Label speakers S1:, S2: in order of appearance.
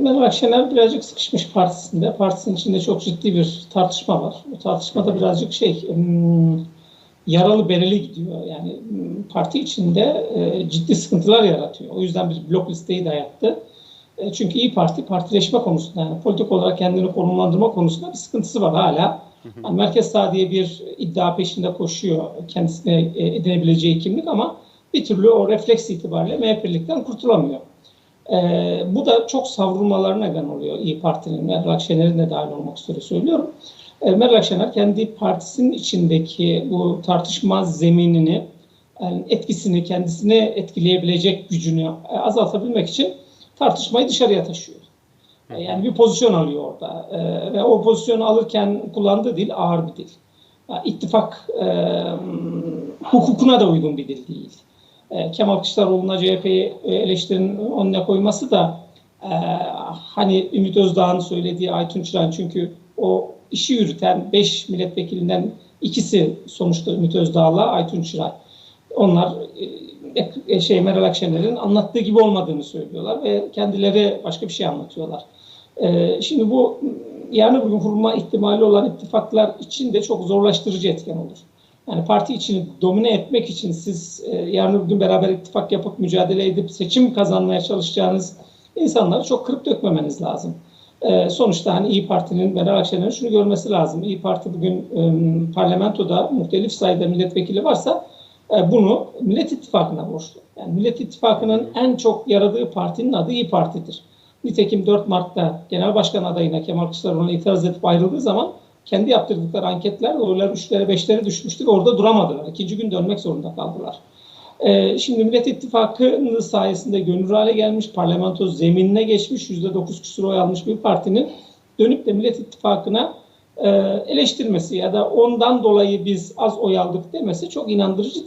S1: Meral Akşener birazcık sıkışmış partisinde. Partisinin içinde çok ciddi bir tartışma var. Bu tartışmada birazcık şey hmm, yaralı bereli gidiyor. Yani hmm, parti içinde e, ciddi sıkıntılar yaratıyor. O yüzden bir blok listeyi dayattı. E, çünkü İyi Parti partileşme konusunda yani politik olarak kendini konumlandırma konusunda bir sıkıntısı var hala. Yani merkez sağ diye bir iddia peşinde koşuyor kendisine e, edinebileceği kimlik ama bir türlü o refleks itibariyle MHP'likten kurtulamıyor. Ee, bu da çok savrulmalarına neden oluyor İyi Parti'nin, Meral Akşener'in de dahil olmak üzere söylüyorum. Ee, Meral Akşener kendi partisinin içindeki bu tartışma zeminini, yani etkisini, kendisine etkileyebilecek gücünü e, azaltabilmek için tartışmayı dışarıya taşıyor. E, Yani bir pozisyon alıyor orada Ee, ve o pozisyonu alırken kullandığı dil ağır bir dil. Yani ittifak e, hukukuna da uygun bir dil değil. E, Kemal Kılıçdaroğlu'na CHP'yi eleştirinin önüne koyması da e, hani Ümit Özdağ'ın söylediği Aytun Çıran çünkü o işi yürüten 5 milletvekilinden ikisi sonuçta Ümit Özdağ'la Aytun Çıran. Onlar e, e, şey Meral Akşener'in anlattığı gibi olmadığını söylüyorlar ve kendileri başka bir şey anlatıyorlar. E, şimdi bu yarın bugün kurulma ihtimali olan ittifaklar için de çok zorlaştırıcı etken olur. Yani parti içini domine etmek için siz e, yarın bugün beraber ittifak yapıp mücadele edip seçim kazanmaya çalışacağınız insanları çok kırıp dökmemeniz lazım. E, sonuçta hani İyi Parti'nin Meral Akşener'in şunu görmesi lazım. İyi Parti bugün e, parlamentoda muhtelif sayıda milletvekili varsa e, bunu Millet İttifakı'na borçlu. Yani Millet İttifakı'nın en çok yaradığı partinin adı İyi Parti'dir. Nitekim 4 Mart'ta Genel Başkan adayına Kemal Kılıçdaroğlu'na itiraz edip ayrıldığı zaman kendi yaptırdıkları anketler oylar 3'lere 5'lere düşmüştü ve orada duramadılar. İkinci gün dönmek zorunda kaldılar. Ee, şimdi Millet İttifakı'nın sayesinde gönül hale gelmiş, parlamento zeminine geçmiş, %9 küsur oy almış bir partinin dönüp de Millet İttifakı'na e, eleştirmesi ya da ondan dolayı biz az oy aldık demesi çok inandırıcı değil.